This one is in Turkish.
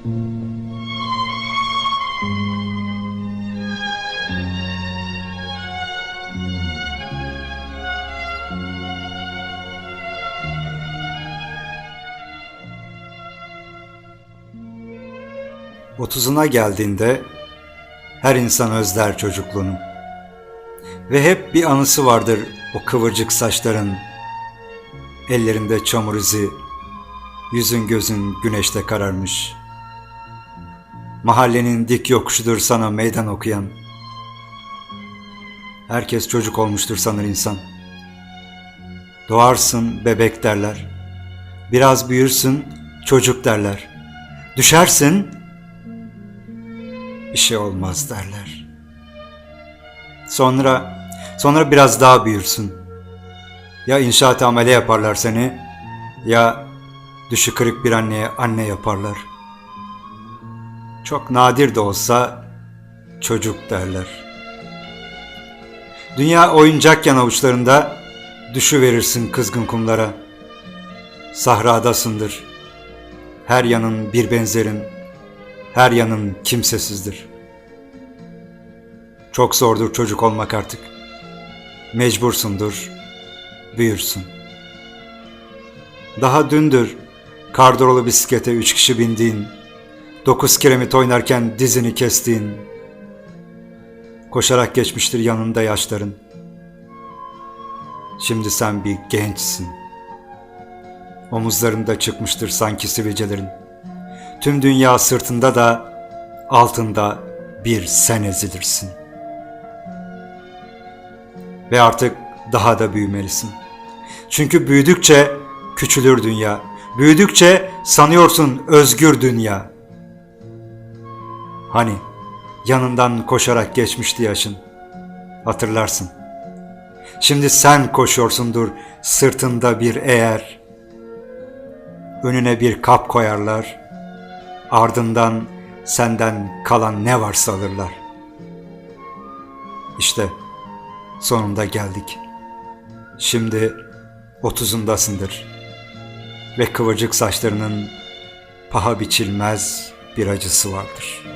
Otuzuna geldiğinde her insan özler çocukluğunu. Ve hep bir anısı vardır o kıvırcık saçların, ellerinde çamur izi, yüzün gözün güneşte kararmış.'' Mahallenin dik yokuşudur sana meydan okuyan. Herkes çocuk olmuştur sanır insan. Doğarsın bebek derler. Biraz büyürsün çocuk derler. Düşersin bir şey olmaz derler. Sonra sonra biraz daha büyürsün. Ya inşaat amele yaparlar seni ya düşü kırık bir anneye anne yaparlar. Çok nadir de olsa çocuk derler. Dünya oyuncakken avuçlarında düşü verirsin kızgın kumlara. Sahradasındır. Her yanın bir benzerin, her yanın kimsesizdir. Çok zordur çocuk olmak artık. Mecbursundur, büyürsün. Daha dündür kardorolu bisiklete üç kişi bindiğin, dokuz kiremit oynarken dizini kestiğin, koşarak geçmiştir yanında yaşların. Şimdi sen bir gençsin. Omuzlarında çıkmıştır sanki sivilcelerin. Tüm dünya sırtında da altında bir sen ezilirsin. Ve artık daha da büyümelisin. Çünkü büyüdükçe küçülür dünya. Büyüdükçe sanıyorsun özgür dünya. Hani yanından koşarak geçmişti yaşın. Hatırlarsın. Şimdi sen koşuyorsundur sırtında bir eğer. Önüne bir kap koyarlar. Ardından senden kalan ne varsa alırlar. İşte sonunda geldik. Şimdi otuzundasındır. Ve kıvırcık saçlarının paha biçilmez bir acısı vardır.''